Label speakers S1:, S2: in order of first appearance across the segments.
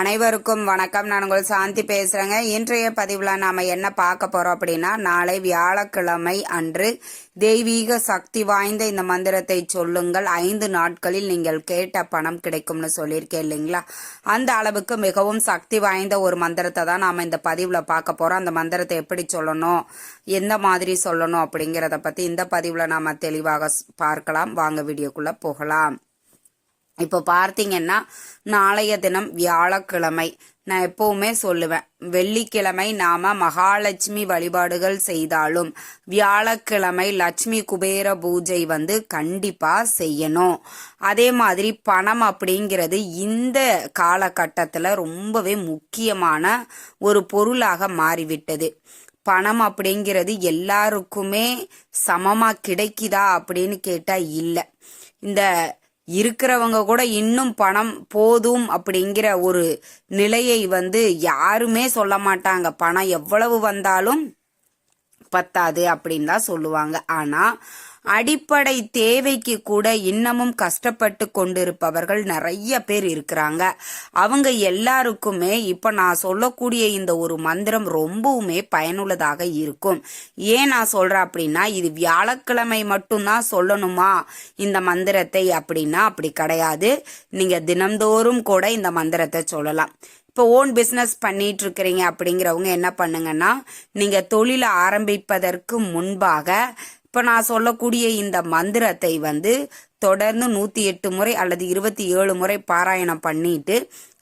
S1: அனைவருக்கும் வணக்கம். நான் உங்கள் சாந்தி பேசுகிறேங்க இன்றைய பதிவில் நாம் என்ன பார்க்க போகிறோம் அப்படின்னா நாளை வியாழக்கிழமை அன்று தெய்வீக சக்தி வாய்ந்த இந்த மந்திரத்தை சொல்லுங்கள். ஐந்து நாட்களில் நீங்கள் கேட்ட பணம் கிடைக்கும்னு சொல்லியிருக்கேன் இல்லைங்களா? அந்த அளவுக்கு மிகவும் சக்தி வாய்ந்த ஒரு மந்திரத்தை தான் நாம் இந்த பதிவில் பார்க்க போகிறோம் அந்த மந்திரத்தை எப்படி சொல்லணும்? எந்த மாதிரி சொல்லணும் அப்படிங்கிறத பற்றி இந்த பதிவில் நாம் தெளிவாக பார்க்கலாம். வாங்க வீடியோக்குள்ளே போகலாம். இப்போ பார்த்தீங்கன்னா நாளைய தினம் வியாழக்கிழமை. நான் எப்பவுமே சொல்லுவேன் வெள்ளிக்கிழமை நாம மகாலட்சுமி வழிபாடுகள் செய்தாலும் வியாழக்கிழமை லட்சுமி குபேர பூஜை வந்து கண்டிப்பா செய்யணும். அதே மாதிரி பணம் அப்படிங்கிறது இந்த காலகட்டத்தில் ரொம்பவே முக்கியமான ஒரு பொருளாக மாறிவிட்டது. பணம் அப்படிங்கிறது எல்லாருக்குமே சமமா கிடைக்குதா அப்படின்னு கேட்டா இல்லை. இந்த இருக்கிறவங்க கூட இன்னும் பணம் போதும் அப்படிங்கிற ஒரு நிலையை வந்து யாருமே சொல்ல மாட்டாங்க. பணம் எவ்வளவு வந்தாலும் பத்தாது அப்படின்னு தான் சொல்லுவாங்க. ஆனால் அடிப்படை தேவைக்கு கூட இன்னமும் கஷ்டப்பட்டு கொண்டிருப்பவர்கள் நிறைய பேர் இருக்கிறாங்க. அவங்க எல்லாருக்குமே இப்ப நான் சொல்லக்கூடிய இந்த ஒரு மந்திரம் ரொம்பவுமே பயனுள்ளதாக இருக்கும். ஏன் நான் சொல்றேன் அப்படின்னா இது வியாழக்கிழமை மட்டும்தான் சொல்லணுமா? இந்த மந்திரத்தை அப்படின்னா அப்படி கிடையாது. நீங்க தினம்தோறும் கூட இந்த மந்திரத்தை சொல்லலாம். இப்போ ஓன் பிஸ்னஸ் பண்ணிட்டு இருக்கிறீங்க அப்படிங்கிறவங்க என்ன பண்ணுங்கன்னா நீங்க தொழிலை ஆரம்பிப்பதற்கு முன்பாக இப்போ நான் சொல்லக்கூடிய இந்த மந்திரத்தை வந்து தொடர்ந்து நூத்தி எட்டு முறை அல்லது இருபத்தி ஏழு முறை பாராயணம் பண்ணிட்டு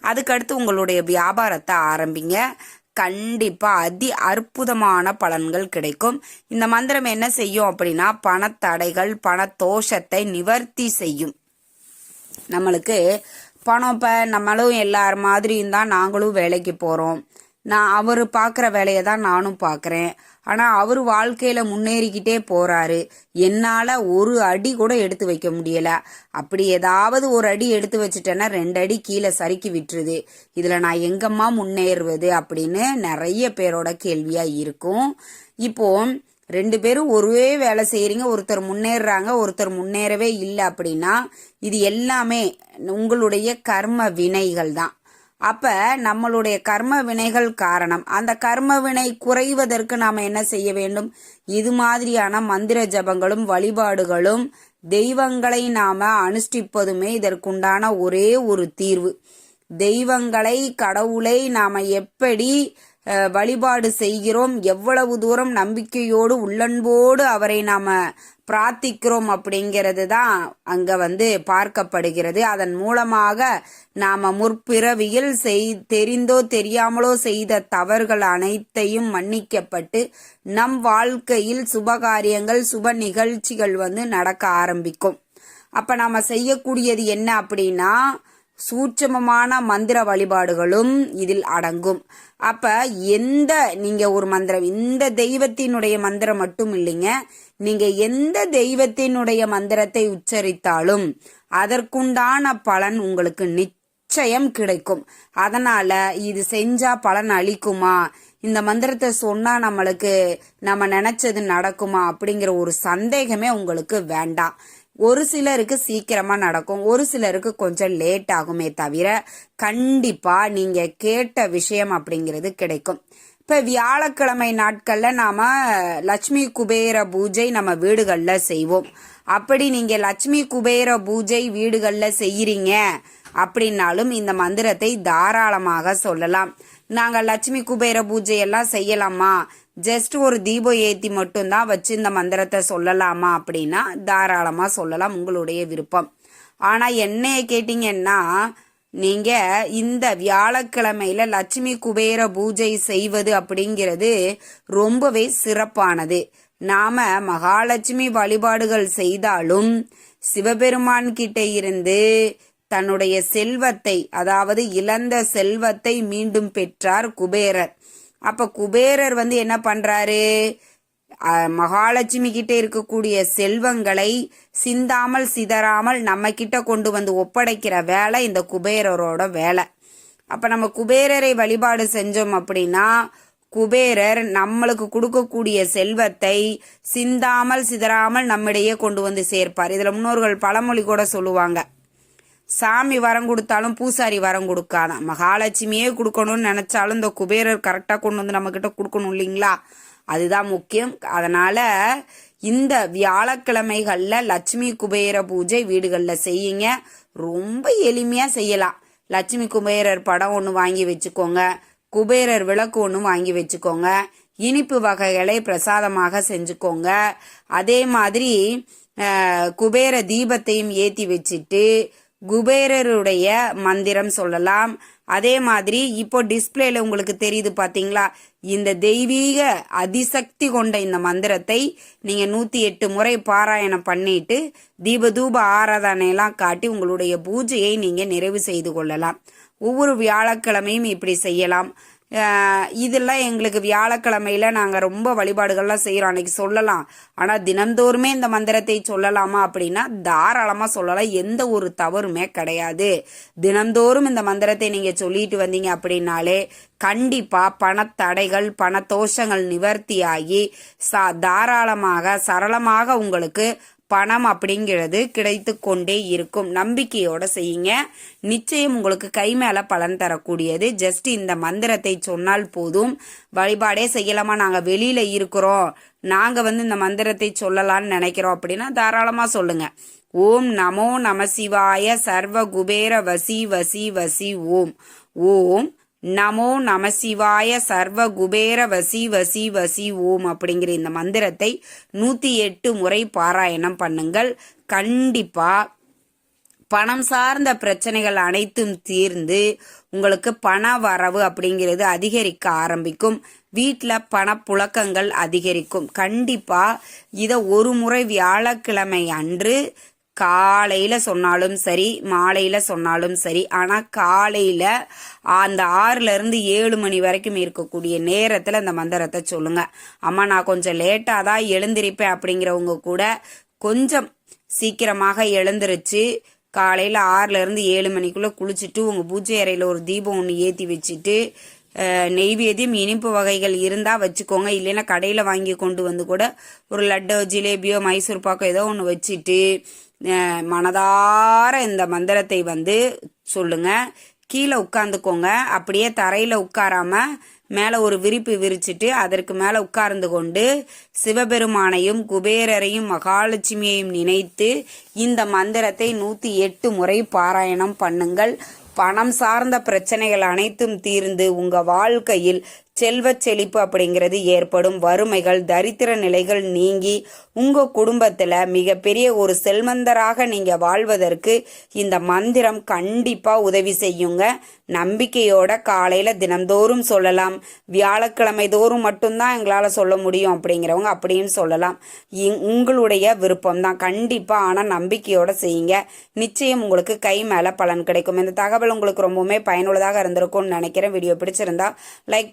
S1: அதுக்கடுத்து உங்களுடைய வியாபாரத்தை ஆரம்பிங்க. கண்டிப்பா அதி அற்புதமான பலன்கள் கிடைக்கும். இந்த மந்திரம் என்ன செய்யும் அப்படின்னா பணத்தடைகள் பணத்தோஷத்தை நிவர்த்தி செய்யும். நம்மளுக்கு பணம் இப்போ நம்மளும் எல்லார் மாதிரியும் தான் நாங்களும் வேலைக்கு போகிறோம் நான் அவர் பார்க்குற வேலையை தான் நானும் பார்க்குறேன் ஆனால் அவர் வாழ்க்கையில் முன்னேறிக்கிட்டே போகிறாரு என்னால் ஒரு அடி கூட எடுத்து வைக்க முடியலை. அப்படி ஏதாவது ஒரு அடி எடுத்து வச்சுட்டேன்னா ரெண்டு அடி கீழே சறுக்கி விட்டுருது. இதில் நான் எங்கம்மா முன்னேறுவது அப்படின்னு நிறைய பேரோட கேள்வியாக இருக்கும். இப்போ ரெண்டு பேரும் ஒரே வேலை செய்கிறீங்க ஒருத்தர் முன்னேறுறாங்க ஒருத்தர் முன்னேறவே இல்லை அப்படின்னா இது எல்லாமே உங்களுடைய கர்ம வினைகள் தான். அப்ப நம்மளுடைய கர்ம வினைகள் காரணம். அந்த கர்ம வினை குறைவதற்கு நாம என்ன செய்ய வேண்டும்? இது மாதிரியான மந்திர ஜபங்களும் வழிபாடுகளும் தெய்வங்களை நாம அனுஷ்டிப்பதுமே இதற்குண்டான ஒரே ஒரு தீர்வு. தெய்வங்களை கடவுளை நாம எப்படி வழிபாடு செய்கிறோம். எவ்வளவு தூரம் நம்பிக்கையோடு உள்ளன்போடு அவரை நாம பிரார்த்திக்கிறோம் அப்படிங்கிறது தான் அங்க வந்து பார்க்கப்படுகிறது. அதன் மூலமாக நாம முற்பிறவியில் செய் தெரிந்தோ தெரியாமலோ செய்த தவறுகள் அனைத்தையும் மன்னிக்கப்பட்டு நம் வாழ்க்கையில் சுபகாரியங்கள் சுப நிகழ்ச்சிகள் வந்து நடக்க ஆரம்பிக்கும். அப்ப நாம செய்யக்கூடியது என்ன அப்படின்னா சூட்சமமான மந்திர வழிபாடுகளும் இதில் அடங்கும். அப்ப எந்த நீங்க ஒரு மந்திரம் இந்த தெய்வத்தினுடைய மந்திரம் மட்டும் இல்லைங்க. நீங்க எந்த தெய்வத்தினுடைய மந்திரத்தை உச்சரித்தாலும் அதற்குண்டான பலன் உங்களுக்கு நிச்சயம் கிடைக்கும். அதனால இது செஞ்சா பலன் அளிக்குமா? இந்த மந்திரத்தை சொன்னா நம்மளுக்கு நம்ம நினைச்சது நடக்குமா? அப்படிங்கிற ஒரு சந்தேகமே உங்களுக்கு வேண்டாம். ஒரு சிலருக்கு சீக்கிரமா நடக்கும் ஒரு சிலருக்கு கொஞ்சம் லேட் ஆகுமே தவிர கண்டிப்பா நீங்க கேட்ட விஷயம் அப்படிங்கிறது கிடைக்கும். இப்ப வியாழக்கிழமை நாட்கள்ல நாம லட்சுமி குபேர பூஜை நம்ம வீடுகள்ல செய்வோம். அப்படி நீங்க லட்சுமி குபேர பூஜை வீடுகள்ல செய்யறீங்க அப்படின்னாலும் இந்த மந்திரத்தை தாராளமாக சொல்லலாம். நாங்கள் லட்சுமி குபேர பூஜை எல்லாம் செய்யலாமா? ஜஸ்ட் ஒரு தீபம் ஏத்தி மட்டும்தான் வச்சு இந்த மந்திரத்தை சொல்லலாமா அப்படின்னா தாராளமா சொல்லலாம் உங்களுடைய விருப்பம். ஆனா என்னைய கேட்டீங்கன்னா நீங்க இந்த வியாழக்கிழமையில லட்சுமி குபேர பூஜை செய்வது அப்படிங்கிறது ரொம்பவே சிறப்பானது. நாம மகாலட்சுமி வழிபாடுகள் செய்தாலும் சிவபெருமான் கிட்ட இருந்து தன்னுடைய செல்வத்தை அதாவது இழந்த செல்வத்தை மீண்டும் பெற்றார் குபேரர். அப்ப குபேரர் வந்து என்ன பண்றாரு? மகாலட்சுமி கிட்ட இருக்கக்கூடிய செல்வங்களை சிந்தாமல் சிதறாமல் நம்ம கிட்ட கொண்டு வந்து ஒப்படைக்கிற வேலை இந்த குபேரரோட வேலை. அப்ப நம்ம குபேரரை வழிபாடு செஞ்சோம் அப்படின்னா குபேரர் நம்மளுக்கு கொடுக்கக்கூடிய செல்வத்தை சிந்தாமல் சிதறாமல் நம்மிடையே கொண்டு வந்து சேர்ப்பார். இதுல முன்னோர்கள் பழமொழி கூட சொல்லுவாங்க. சாமி வரம் கொடுத்தாலும் பூசாரி வரம் கொடுக்காதான் மகாலட்சுமியே கொடுக்கணும்னு நினச்சாலும் இந்த குபேரர் கரெக்டாக கொண்டு வந்து நம்மக்கிட்ட கொடுக்கணும் இல்லைங்களா? அதுதான் முக்கியம். அதனால் இந்த வியாழக்கிழமைகளில் லட்சுமி குபேர பூஜை வீடுகளில் செய்யுங்க. ரொம்ப எளிமையாக செய்யலாம். லட்சுமி குபேரர் படம் ஒன்று வாங்கி வச்சுக்கோங்க. குபேரர் விளக்கு ஒன்று வாங்கி வச்சுக்கோங்க. இனிப்பு வகைகளை பிரசாதமாக செஞ்சுக்கோங்க. அதே மாதிரி குபேர தீபத்தையும் ஏற்றி வச்சுட்டு குபேரருடைய மந்திரம் சொல்லலாம். அதே மாதிரி இப்போ டிஸ்பிளேல உங்களுக்கு தெரியுது பாத்தீங்களா? இந்த தெய்வீக அதிசக்தி கொண்ட இந்த மந்திரத்தை நீங்க நூத்தி எட்டு முறை பாராயணம் பண்ணிட்டு தீபதூப ஆராதனையெல்லாம் காட்டி உங்களுடைய பூஜையை நீங்க நிறைவு செய்து கொள்ளலாம். ஒவ்வொரு வியாழக்கிழமையும் இப்படி செய்யலாம். இதெல்லாம் எங்களுக்கு வியாழக்கிழமையில நாங்கள் ரொம்ப வழிபாடுகள்லாம் செய்கிறோம் அன்னைக்கு சொல்லலாம். ஆனால் தினந்தோறுமே இந்த மந்திரத்தை சொல்லலாமா அப்படின்னா தாராளமாக சொல்லலாம். எந்த ஒரு தவறுமே கிடையாது. தினந்தோறும் இந்த மந்திரத்தை நீங்கள் சொல்லிட்டு வந்தீங்க அப்படின்னாலே கண்டிப்பாக பணத்தடைகள் பணத்தோஷங்கள் நிவர்த்தியாகி சா தாராளமாக சரளமாக உங்களுக்கு பணம் அப்படிங்கிறது கிடைத்து கொண்டே இருக்கும். நம்பிக்கையோட செய்யுங்க. நிச்சயம் உங்களுக்கு கை மேல பலன் தரக்கூடியது. ஜஸ்ட் இந்த மந்திரத்தை சொன்னால் போதும். வழிபாடே செய்யலாமா? நாங்க வெளியில இருக்கிறோம். நாங்க வந்து இந்த மந்திரத்தை சொல்லலாம்னு நினைக்கிறோம் அப்படின்னா தாராளமா சொல்லுங்க. ஓம் நமோ நம சிவாய சர்வ குபேர வசி வசி வசி ஓம். ஓம் நமோ நம சிவாய சர்வ குபேர வசி வசி வசி ஓம் அப்படிங்கிற இந்த மந்திரத்தை நூத்தி எட்டு முறை பாராயணம் பண்ணுங்கள். கண்டிப்பா பணம் சார்ந்த பிரச்சனைகள் அனைத்தும் தீர்ந்து உங்களுக்கு பண வரவு அப்படிங்கிறது அதிகரிக்க ஆரம்பிக்கும். வீட்டில் பணப்புழக்கங்கள் அதிகரிக்கும். கண்டிப்பாக இதை ஒரு முறை வியாழக்கிழமை அன்று காலையில சொன்னாலும் சரி மாலையில சொன்னாலும் சரி. ஆனா காலையில அந்த ஆறுல இருந்து ஏழு மணி வரைக்கும் இருக்கக்கூடிய நேரத்துல அந்த மந்திரத்தை சொல்லுங்க. அம்மா நான் கொஞ்சம் லேட்டா தான் எழுந்திருப்பேன் அப்படிங்கிறவங்க கூட கொஞ்சம் சீக்கிரமாக எழுந்திருச்சு காலையில ஆறுல இருந்து ஏழு மணிக்குள்ள குளிச்சுட்டு உங்க பூஜை அறையில ஒரு தீபம் ஒன்று ஏத்தி வச்சுட்டு நெய்வேதியம் நெய்வேத்தியம் இனிப்பு வகைகள் இருந்தா வச்சுக்கோங்க. இல்லைன்னா கடையில வாங்கி கொண்டு வந்து கூட ஒரு லட்டோ ஜிலேபியோ மைசூர் பாக்கோ ஏதோ ஒன்று வச்சுட்டு மனதார இந்த மந்திரத்தை வந்து சொல்லுங்க. கீழே உட்காந்துக்கோங்க அப்படியே தரையில் உட்காராம மேலே ஒரு விரிப்பு விரிச்சிட்டு அதற்கு மேலே உட்கார்ந்து கொண்டு சிவபெருமானையும் குபேரரையும் மகாலட்சுமியையும் நினைத்து இந்த மந்திரத்தை நூற்றி எட்டு முறை பாராயணம் பண்ணுங்கள். பணம் சார்ந்த பிரச்சனைகள் அனைத்தும் தீர்ந்து உங்கள் வாழ்க்கையில் செல்வச் செழிப்பு அப்படிங்கிறது ஏற்படும். வறுமைகள் தரித்திர நிலைகள் நீங்கி உங்க குடும்பத்துல மிகப்பெரிய ஒரு செல்வந்தராக நீங்க வாழ்வதற்கு இந்த மந்திரம் கண்டிப்பா உதவி செய்யுங்க. நம்பிக்கையோட காலையில தினந்தோறும் சொல்லலாம். வியாழக்கிழமை தோறும் மட்டும்தான் எங்களால சொல்ல முடியும் அப்படிங்கிறவங்க அப்படியும் சொல்லலாம். இங்- உங்களுடைய விருப்பம் தான் கண்டிப்பா ஆனா நம்பிக்கையோட செய்யுங்க. நிச்சயம் உங்களுக்கு கை மேல பலன் கிடைக்கும். இந்த தகவல் உங்களுக்கு ரொம்பவுமே பயனுள்ளதாக இருந்திருக்கும்னு நினைக்கிறேன். வீடியோ பிடிச்சிருந்தா லைக்